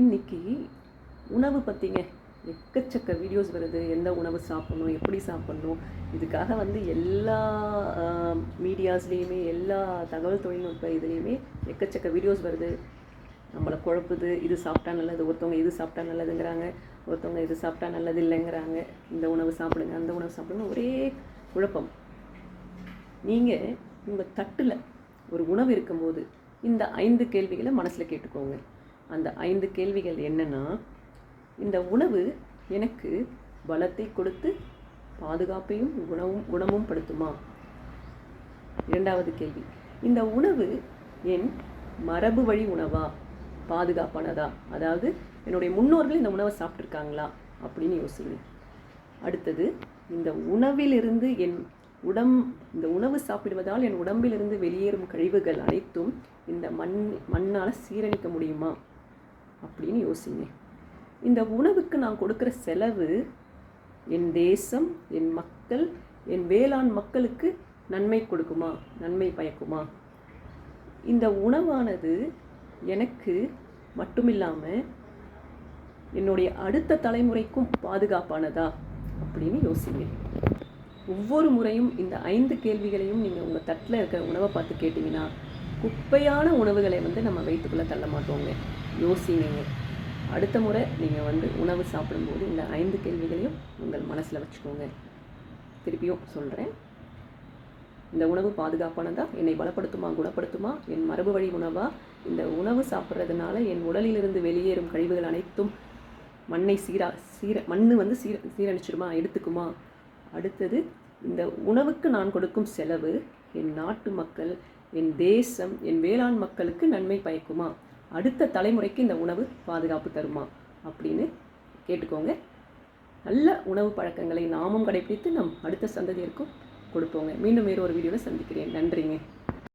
இன்னைக்கு உணவு பற்றிங்க எக்கச்சக்க வீடியோஸ் வருது. எந்த உணவு சாப்பிடணும்? எப்படி சாப்பிடணும்? இதுக்காக வந்து எல்லா மீடியாஸ்லேயுமே எல்லா தகவல் தொழில்நுட்ப இதுலேயுமே எக்கச்சக்க வீடியோஸ் வருது. நம்மளை குழப்புது. இது சாப்பிட்டா நல்லது. ஒருத்தவங்க இது சாப்பிட்டா நல்லதுங்கிறாங்க. ஒருத்தவங்க இது சாப்பிட்டா நல்லது இல்லைங்கிறாங்க இந்த உணவு சாப்பிடுங்க அந்த உணவு சாப்பிடுங்க ஒரே குழப்பம். நீங்கள் உங்கள் தட்டில் ஒரு உணவு இருக்கும்போது இந்த ஐந்து கேள்விகளை மனசில் கேட்டுக்கோங்க. அந்த ஐந்து கேள்விகள் என்னென்னா இந்த உணவு எனக்கு பலத்தை கொடுத்து பாதுகாப்பையும் குணமும் குணமும் படுத்துமா? இரண்டாவது கேள்வி. இந்த உணவு என் மரபு வழி உணவா? பாதுகாப்பானதா? அதாவது என்னுடைய முன்னோர்கள் இந்த உணவை சாப்பிட்ருக்காங்களா அப்படின்னு யோசிங்க. அடுத்தது இந்த உணவிலிருந்து என் உடம் இந்த உணவு சாப்பிடுவதால் என் உடம்பிலிருந்து வெளியேறும் கழிவுகள் அனைத்தும் இந்த மண் மண்ணால் சீரணிக்க முடியுமா? அப்படின்னு யோசிங்க. இந்த உணவுக்கு நான் கொடுக்குற செலவு என் தேசம் என் மக்கள் என் வேளாண் மக்களுக்கு நன்மை கொடுக்குமா? நன்மை பயக்குமா? இந்த உணவானது எனக்கு மட்டுமில்லாமல் என்னுடைய அடுத்த தலைமுறைக்கும் பாதுகாப்பானதா? அப்படின்னு யோசிங்க. ஒவ்வொரு முறையும் இந்த ஐந்து கேள்விகளையும் நீங்கள் உங்கள் தட்டில் இருக்கிற உணவை பார்த்து கேட்டிங்கன்னா குப்பையான உணவுகளை வந்து நம்ம வயிற்றுக்குள்ளே தள்ள மாட்டோங்க. யோசிங்க. அடுத்த முறை நீங்கள் வந்து உணவு சாப்பிடும்போது இந்த ஐந்து கேள்விகளையும் உங்கள் மனசில் வச்சுக்கோங்க. திருப்பியும் சொல்கிறேன் இந்த உணவு பாதுகாப்பானதா? என்னை பலப்படுத்துமா குணப்படுத்துமா? என் மரபு வழி உணவா? இந்த உணவு சாப்பிட்றதுனால என் உடலிலிருந்து வெளியேறும் கழிவுகள் அனைத்தும் மண்ணை சீரா சீர மண் வந்து சீர சீரழிச்சிடுமா? எடுத்துக்குமா? அடுத்தது இந்த உணவுக்கு நான் கொடுக்கும் செலவு என் நாட்டு மக்கள் என் தேசம் என் வேளாண் மக்களுக்கு நன்மை பயக்குமா? அடுத்த தலைமுறைக்கு இந்த உணவு பாதுகாப்பு தருமா? அப்படின்னு கேட்டுக்கோங்க. நல்ல உணவு பழக்கங்களை நாமும் கடைபிடித்து நம் அடுத்த சந்ததியருக்கும் கொடுப்போங்க. மீண்டும் வேறு ஒரு வீடியோவில் சந்திக்கிறேன். நன்றிங்க.